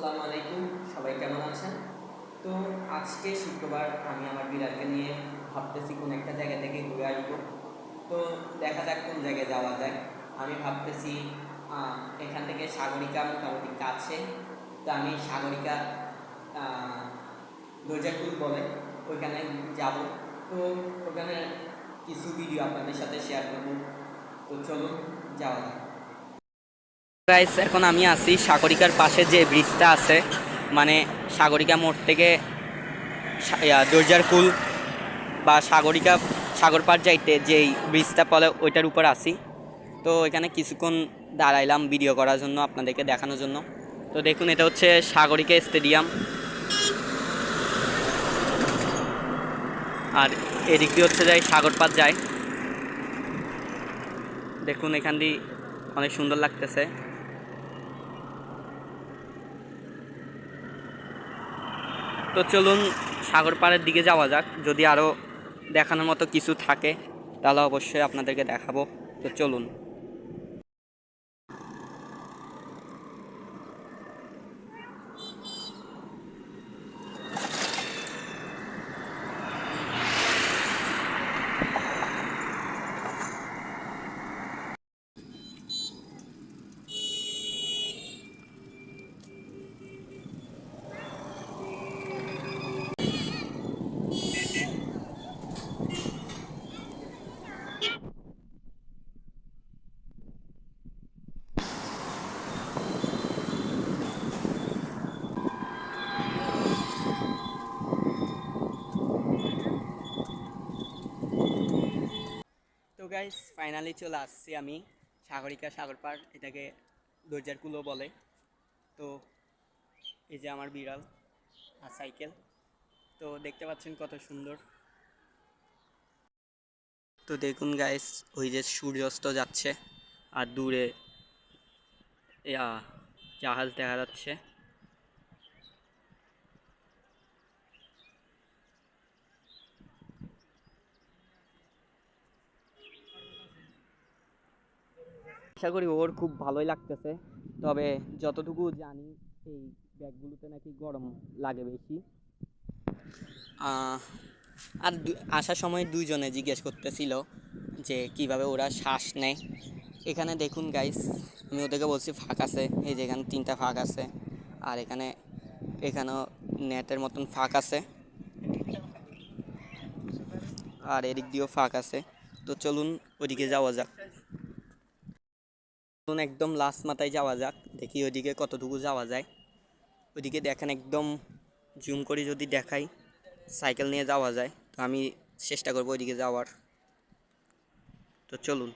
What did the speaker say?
আসসালামু আলাইকুম, সবাই কেমন আছেন? তো আজকে শুক্রবার আমি আমার বিড়ালকে নিয়ে ভাবতেছি কোন একটা জায়গা থেকে ঘুরে আসব। তো দেখা যাক কোন জায়গায় যাওয়া যায়। আমি ভাবতেছি এখান থেকে সাগরিকা মোটামুটি কাছে। তো আমি সাগরিকা দরজাকুল বলে ওইখানে যাব। তো ওখানে কিছু ভিডিও আপনাদের সাথে শেয়ার করব। তো চলুন, যাওয়া যাক। গাইস এখন আমি আছি সাগরিকার পাশে যে ব্রিজটা আছে। মানে সাগরিকা মোড় থেকে দরজার কুল বা সাগরিকা সাগর পার যাইতে যেই ব্রিজটা পলে ওইটার উপর আছি। তো এখানে কিছুক্ষণ দাঁড়াইলাম ভিডিও করার জন্য আপনাদেরকে দেখানোর জন্য। তো দেখুন, এটা হচ্ছে সাগরিকা স্টেডিয়াম আর এদিক দিয়ে হচ্ছে যাই সাগর পার যায়। দেখুন, এখান দিয়ে অনেক সুন্দর লাগতেছে। তো চলুন সাগর পাড়ের দিকে যাওয়া যাক। যদি আরও দেখানোর মতো কিছু থাকে, তাহলে অবশ্যই আপনাদেরকে দেখাবো। তো চলুন। গাইস ফাইনালি চলে আসছি আমি। সাগরিকা সাগর পার এটাকে দরজার কুলো বলে। তো এই যে আমার বিড়াল, আর সাইকেল। তো দেখতে পাচ্ছেন কত সুন্দর। তো দেখুন গাইস ওই যে সূর্যাস্ত যাচ্ছে, আর দূরে জাহাজ দেখা যাচ্ছে। আশা করি ওর খুব ভালোই লাগতেছে। তবে যতটুকু জানি, এই ব্যাগগুলোতে নাকি গরম লাগে বেশি। আর আসার সময় দুইজনে জিজ্ঞেস করতেছিল যে কীভাবে ওরা শ্বাস নেয়। এখানে দেখুন গাইস আমি ওদেরকে বলছি ফাঁক আছে। এই যে এখানে তিনটা ফাঁক আছে। আর এখানে, এখানেও নেটের মতন ফাঁক আছে। আর এদিক দিয়েও ফাঁক আছে। তো চলুন ওইদিকে যাওয়া যাক। একদম লাস্ট মাথায় যাওয়া যাক, দেখি ওইদিকে কতটুকু যাওয়া যায়। ওইদিকে দেখেন একদম জুম করে যদি দেখাই সাইকেল নিয়ে যাওয়া যায়। তো আমি চেষ্টা করব ওইদিকে যাওয়ার। তো চলুন।